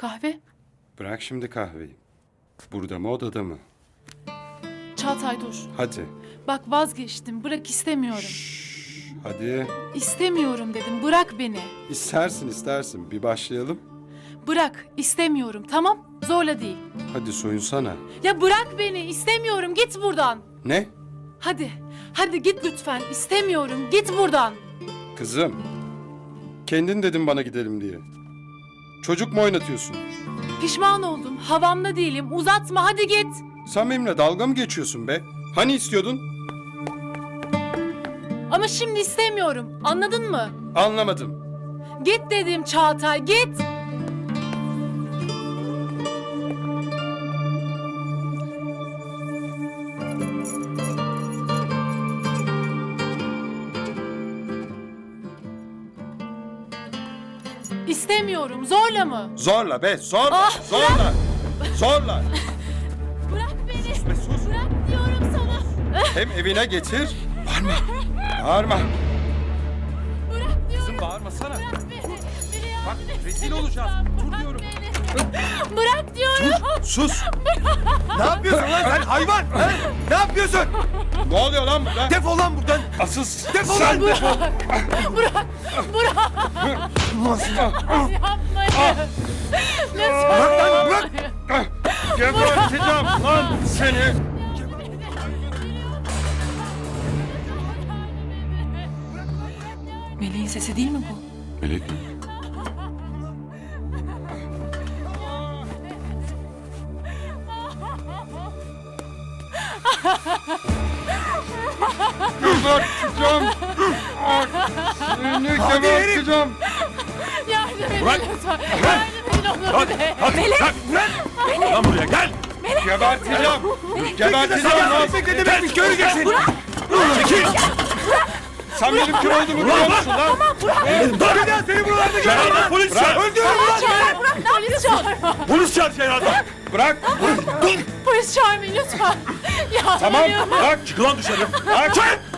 Kahve? Bırak şimdi kahveyi. Burada mı odada mı? Çağatay dur. Hadi. Bak vazgeçtim. Bırak istemiyorum. Hadi. İstemiyorum dedim. Bırak beni. İstersin istersin. Bir başlayalım. Bırak. istemiyorum. Tamam? Zorla değil. Hadi soyunsana. Ya bırak beni. istemiyorum. Git buradan. Ne? Hadi. Hadi git lütfen. İstemiyorum. Git buradan. Kızım. Kendin dedin bana gidelim diye. Çocuk mu oynatıyorsun? Pişman oldum. Havamda değilim. Uzatma. Hadi git. Sen benimle dalga mı geçiyorsun be? Hani istiyordun? Ama şimdi istemiyorum. Anladın mı? Anlamadım. Git dedim Çağatay. Git. İstemiyorum. Zorla mı? Zorla be zorla. Ah, zorla. Zorla. Bırak beni. Be sus. Bırak diyorum sana. Hem evine getir. Bağırma. Bağırma. Bırak diyorum. Kızım bağırmasana. Bırak beni. Beni Bak yardım et. rezil olacağız. Dur Bırak diyorum. beni. Bırak diyorum. Sus. Ne yapıyorsun lan sen hayvan? He? Ne yapıyorsun? Ne oluyor lan burada? Defol lan buradan. Asıl Defol sen lan. defol. Bırak. Bırak. Yapmayın. Lütfen. Bırak lan bırak. Geberteceğim lan seni. Meleğin sesi değil mi bu? Melek mi? Geberteceğim. Seni geberteceğim. Yardım edin Bırak. lütfen. Yardım edin onu. Hadi hadi. Gel. Lan buraya gel. Geberteceğim. Geberteceğim Sen lan. yapmak ne demekmiş göreceksin. Çekil. Sen benim kim olduğumu biliyor musun lan? Dur bir daha seni buralarda göremem. Polis çağır. Öldürürüm lan seni. Bırak polis çağırma. Polis çağır Bırak. Polis çağırmayın lütfen. Tamam Yalvarıyorum. bırak. Çık lan dışarı. Çık.